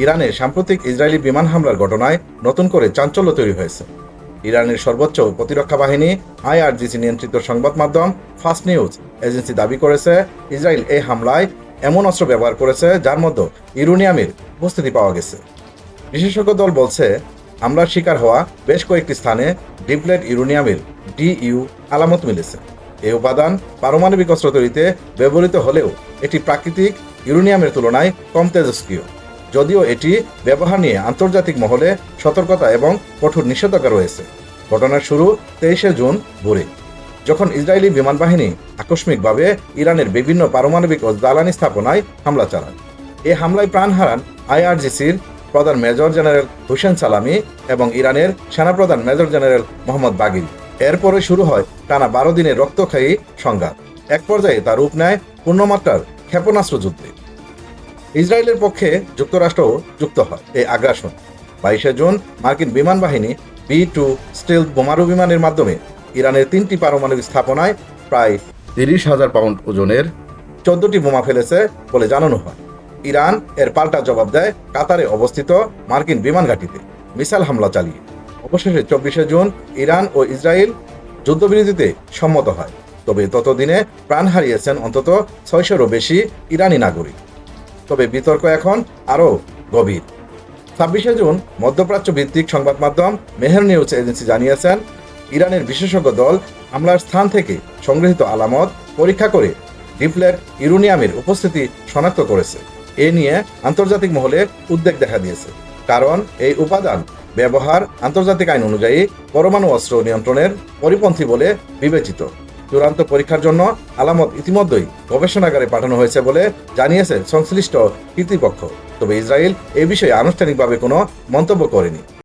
ইরানের সাম্প্রতিক ইসরায়েলি বিমান হামলার ঘটনায় নতুন করে চাঞ্চল্য তৈরি হয়েছে। ইরানের সর্বোচ্চ প্রতিরক্ষা বাহিনী আইআরজিসি নিয়ন্ত্রিত সংবাদ মাধ্যম ফার্স্ট নিউজ এজেন্সি দাবি করেছে, ইসরায়েল এই হামলায় এমন অস্ত্র ব্যবহার করেছে যার মধ্যে ইউরোনিয়ামের উপস্থিতি পাওয়া গেছে। বিশেষজ্ঞ দল বলছে, হামলার শিকার হওয়া বেশ কয়েকটি স্থানে ডিপ্লেট ইউরেনিয়ামের ডিইউ আলামত মিলেছে। এই উপাদান পারমাণবিক অস্ত্র তৈরিতে ব্যবহৃত হলেও এটি প্রাকৃতিক ইউরেনিয়ামের তুলনায় কম তেজস্ক্রিয়। যদিও এটি ব্যবহার নিয়ে আন্তর্জাতিক মহলে সতর্কতা এবং কঠোর নিষেধাজ্ঞা রয়েছে। ঘটনার শুরু তেইশে জুন ভোরে, যখন ইসরায়েলি বিমান বাহিনী আকস্মিকভাবে ইরানের বিভিন্ন পারমাণবিক ও জ্বালানি স্থাপনায় হামলা চালায়। এ হামলায় প্রাণ হারান আইআরজিসির প্রধান মেজর জেনারেল হুসেন সালামি এবং ইরানের সেনাপ্রধান মেজর জেনারেল মোহাম্মদ বাগিল। এরপরে শুরু হয় টানা বারো দিনের রক্তক্ষয়ী সংঘাত। এক পর্যায়ে তার রূপ নেয় পূর্ণমাত্রার ক্ষেপণাস্ত্র যুদ্ধে। ইসরায়েলের পক্ষে যুক্তরাষ্ট্রও যুক্ত হয়। এই আগ্রাসন। বাইশে জুন মার্কিন বিমান বাহিনী বি টু স্টিল বোমারু বিমানের মাধ্যমে ইরানের তিনটি পারমাণবিক স্থাপনায় প্রায় তিরিশ হাজার পাউন্ড ওজনের চোদ্দটি বোমা ফেলেছে বলে জানানো হয়। ইরান এর পাল্টা জবাব দেয় কাতারে অবস্থিত মার্কিন বিমান ঘাঁটিতে। মিসাইল হামলা চালিয়ে। অবশেষে চব্বিশে জুন ইরান ও ইসরায়েল যুদ্ধবিরতিতে সম্মত হয়। তবে ততদিনে প্রাণ হারিয়েছেন অন্তত ছয়শোরও বেশি ইরানি নাগরিক। তবে বিতর্ক এখন আরও গভীর। ছাব্বিশে জুন, মধ্যপ্রাচ্য ভিত্তিক সংবাদ মাধ্যম মেহের নিউজ এজেন্সি জানিয়েছেন, ইরানের বিশেষজ্ঞ দল হামলার স্থান থেকে সংগৃহীত আলামত পরীক্ষা করে ডিপ্লেট ইউরোনিয়ামের উপস্থিতি শনাক্ত করেছে। এ নিয়ে আন্তর্জাতিক মহলে উদ্বেগ দেখা দিয়েছে। কারণ এই উপাদান ব্যবহার আন্তর্জাতিক আইন অনুযায়ী পরমাণু অস্ত্র নিয়ন্ত্রণের পরিপন্থী বলে বিবেচিত। চূড়ান্ত পরীক্ষার জন্য আলামত ইতিমধ্যেই গবেষণাগারে পাঠানো হয়েছে বলে জানিয়েছে সংশ্লিষ্ট কর্তৃপক্ষ। তবে ইসরায়েল এ বিষয়ে আনুষ্ঠানিকভাবে কোনো মন্তব্য করেনি।